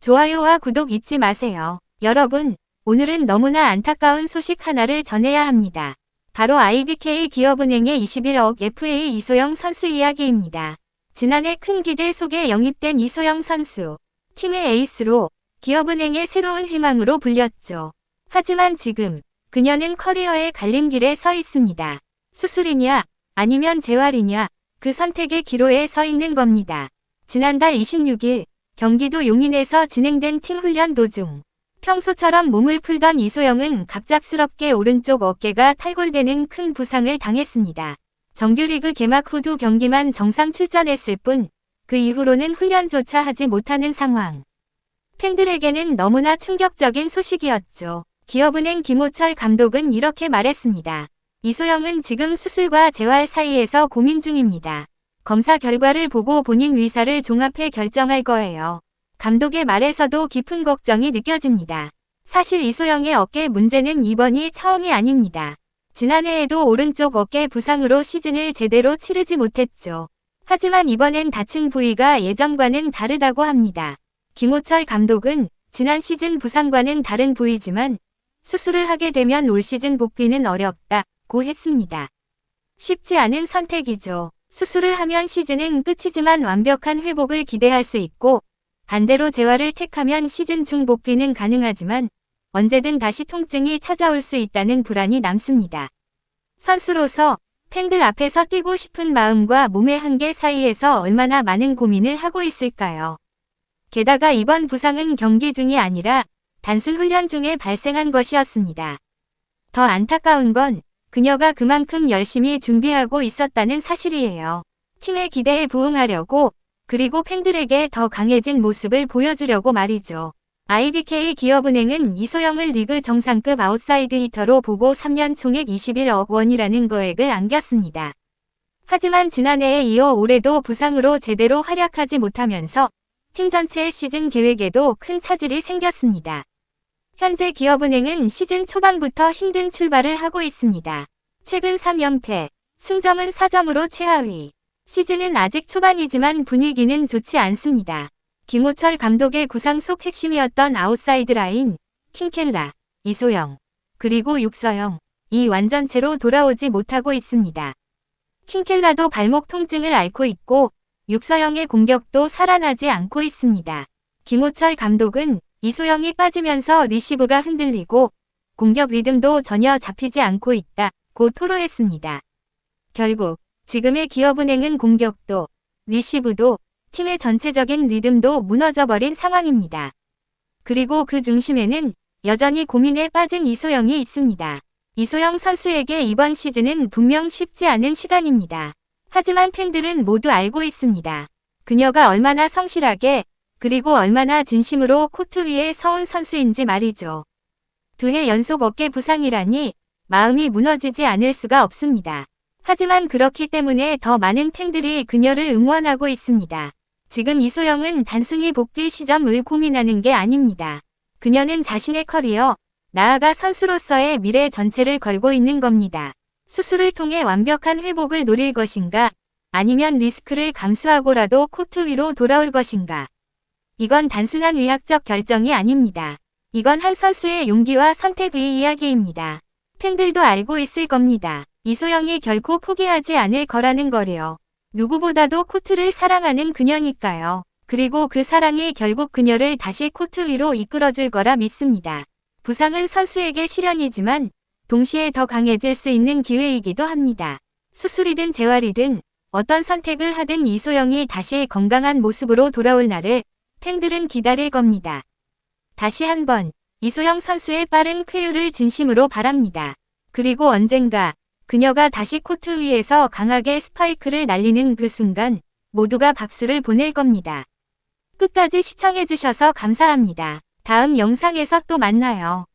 좋아요와 구독 잊지 마세요. 여러분, 오늘은 너무나 안타까운 소식 하나를 전해야 합니다. 바로 IBK 기업은행의 21억 FA 이소영 선수 이야기입니다. 지난해 큰 기대 속에 영입된 이소영 선수, 팀의 에이스로 기업은행의 새로운 희망으로 불렸죠. 하지만 지금 그녀는 커리어의 갈림길에 서 있습니다. 수술이냐 아니면 재활이냐 그 선택의 기로에 서 있는 겁니다. 지난달 26일 경기도 용인에서 진행된 팀 훈련 도중 평소처럼 몸을 풀던 이소영은 갑작스럽게 오른쪽 어깨가 탈골되는 큰 부상을 당했습니다. 정규리그 개막 후 두 경기만 정상 출전했을 뿐 그 이후로는 훈련조차 하지 못하는 상황. 팬들에게는 너무나 충격적인 소식이었죠. 기업은행 김호철 감독은 이렇게 말했습니다. 이소영은 지금 수술과 재활 사이에서 고민 중입니다. 검사 결과를 보고 본인 의사를 종합해 결정할 거예요. 감독의 말에서도 깊은 걱정이 느껴집니다. 사실 이소영의 어깨 문제는 이번이 처음이 아닙니다. 지난해에도 오른쪽 어깨 부상으로 시즌을 제대로 치르지 못했죠. 하지만 이번엔 다친 부위가 예전과는 다르다고 합니다. 김호철 감독은 지난 시즌 부상과는 다른 부위지만 수술을 하게 되면 올 시즌 복귀는 어렵다고 했습니다. 쉽지 않은 선택이죠. 수술을 하면 시즌은 끝이지만 완벽한 회복을 기대할 수 있고 반대로 재활을 택하면 시즌 중 복귀는 가능하지만 언제든 다시 통증이 찾아올 수 있다는 불안이 남습니다. 선수로서 팬들 앞에서 뛰고 싶은 마음과 몸의 한계 사이에서 얼마나 많은 고민을 하고 있을까요? 게다가 이번 부상은 경기 중이 아니라 단순 훈련 중에 발생한 것이었습니다. 더 안타까운 건 그녀가 그만큼 열심히 준비하고 있었다는 사실이에요. 팀의 기대에 부응하려고 그리고 팬들에게 더 강해진 모습을 보여주려고 말이죠. IBK 기업은행은 이소영을 리그 정상급 아웃사이드 히터로 보고 3년 총액 21억 원이라는 거액을 안겼습니다. 하지만 지난해에 이어 올해도 부상으로 제대로 활약하지 못하면서 팀 전체의 시즌 계획에도 큰 차질이 생겼습니다. 현재 기업은행은 시즌 초반부터 힘든 출발을 하고 있습니다. 최근 3연패, 승점은 4점으로 최하위. 시즌은 아직 초반이지만 분위기는 좋지 않습니다. 김호철 감독의 구상 속 핵심이었던 아웃사이드 라인, 킹켈라, 이소영, 그리고 육서영, 이 완전체로 돌아오지 못하고 있습니다. 킹켈라도 발목 통증을 앓고 있고 육서영의 공격도 살아나지 않고 있습니다. 김호철 감독은 이소영이 빠지면서 리시브가 흔들리고 공격 리듬도 전혀 잡히지 않고 있다고 토로했습니다. 결국 지금의 기업은행은 공격도 리시브도 팀의 전체적인 리듬도 무너져버린 상황입니다. 그리고 그 중심에는 여전히 고민에 빠진 이소영이 있습니다. 이소영 선수에게 이번 시즌은 분명 쉽지 않은 시간입니다. 하지만 팬들은 모두 알고 있습니다. 그녀가 얼마나 성실하게 그리고 얼마나 진심으로 코트 위에 서온 선수인지 말이죠. 두 해 연속 어깨 부상이라니 마음이 무너지지 않을 수가 없습니다. 하지만 그렇기 때문에 더 많은 팬들이 그녀를 응원하고 있습니다. 지금 이소영은 단순히 복귀 시점을 고민하는 게 아닙니다. 그녀는 자신의 커리어, 나아가 선수로서의 미래 전체를 걸고 있는 겁니다. 수술을 통해 완벽한 회복을 노릴 것인가, 아니면 리스크를 감수하고라도 코트 위로 돌아올 것인가. 이건 단순한 의학적 결정이 아닙니다. 이건 한 선수의 용기와 선택의 이야기입니다. 팬들도 알고 있을 겁니다. 이소영이 결코 포기하지 않을 거라는 거래요. 누구보다도 코트를 사랑하는 그녀니까요. 그리고 그 사랑이 결국 그녀를 다시 코트 위로 이끌어줄 거라 믿습니다. 부상은 선수에게 시련이지만 동시에 더 강해질 수 있는 기회이기도 합니다. 수술이든 재활이든 어떤 선택을 하든 이소영이 다시 건강한 모습으로 돌아올 날을 팬들은 기다릴 겁니다. 다시 한번 이소영 선수의 빠른 쾌유를 진심으로 바랍니다. 그리고 언젠가 그녀가 다시 코트 위에서 강하게 스파이크를 날리는 그 순간 모두가 박수를 보낼 겁니다. 끝까지 시청해주셔서 감사합니다. 다음 영상에서 또 만나요.